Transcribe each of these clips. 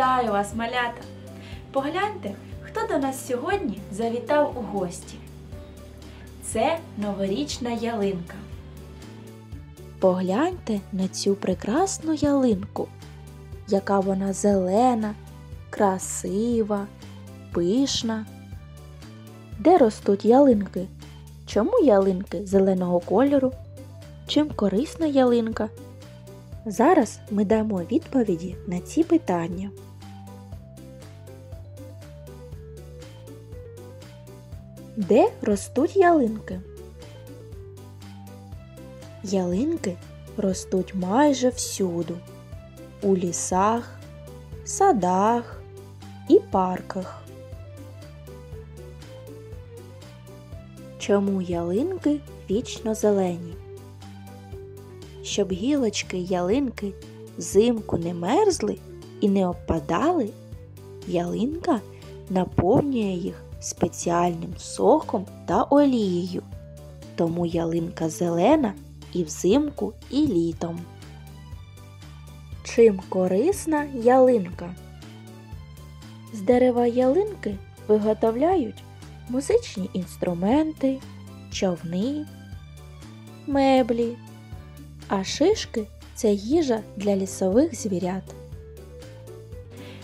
Вітаю вас, малята! Погляньте, хто до нас сьогодні завітав у гості. Це новорічна ялинка. Погляньте на цю прекрасну ялинку, яка вона зелена, красива, пишна. Де ростуть ялинки? Чому ялинки зеленого кольору? Чим корисна ялинка? Зараз ми дамо відповіді на ці питання. Де ростуть ялинки? Ялинки ростуть майже всюду. У лісах, садах і парках. Чому ялинки вічно зелені? Щоб гілочки ялинки взимку не мерзли і не опадали, ялинка наповнює їх спеціальним соком та олією. Тому ялинка зелена і взимку, і літом. Чим корисна ялинка? З дерева ялинки виготовляють музичні інструменти, човни, меблі, а шишки це їжа для лісових звірят.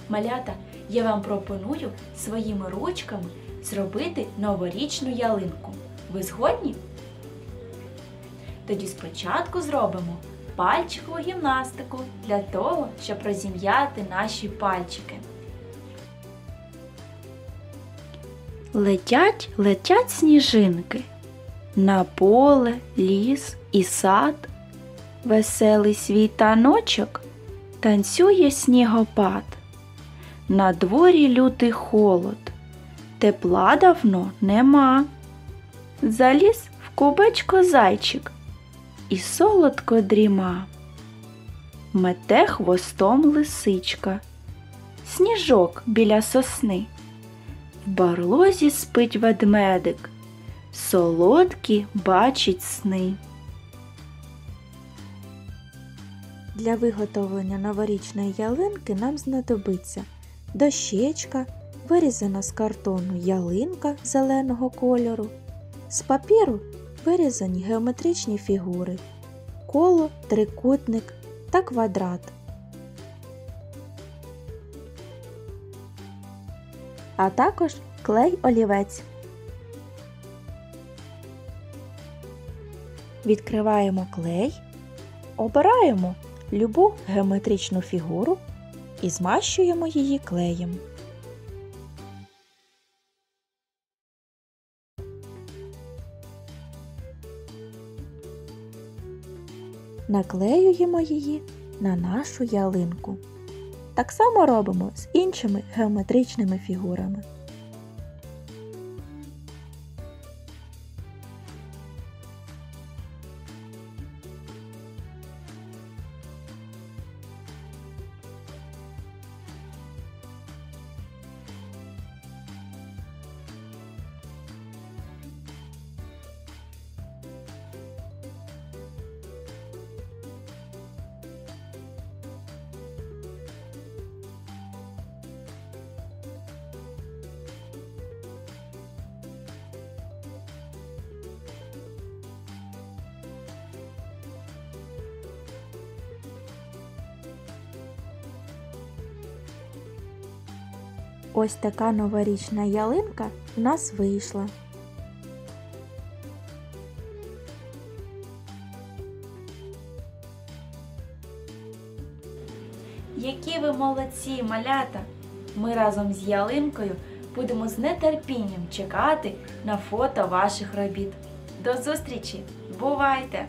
Малята, я вам пропоную своїми ручками зробити новорічну ялинку. Ви згодні? Тоді спочатку зробимо пальчикову гімнастику для того, щоб розім'яти наші пальчики. Летять, летять сніжинки. На поле, ліс і сад. Веселий світаночок танцює снігопад. На дворі лютий холод, тепла давно нема. Заліз в кубечко зайчик і солодко дріма. Мете хвостом лисичка, сніжок біля сосни. В барлозі спить ведмедик, солодкі бачить сни. Для виготовлення новорічної ялинки нам знадобиться дощечка, вирізана з картону ялинка зеленого кольору, з папіру вирізані геометричні фігури, коло, трикутник та квадрат. А також клей олівець. Відкриваємо клей, обираємо любу геометричну фігуру і змащуємо її клеєм. Наклеюємо її на нашу ялинку. Так само робимо з іншими геометричними фігурами. Ось така новорічна ялинка в нас вийшла. Які ви молодці, малята! Ми разом з ялинкою будемо з нетерпінням чекати на фото ваших робіт. До зустрічі! Бувайте!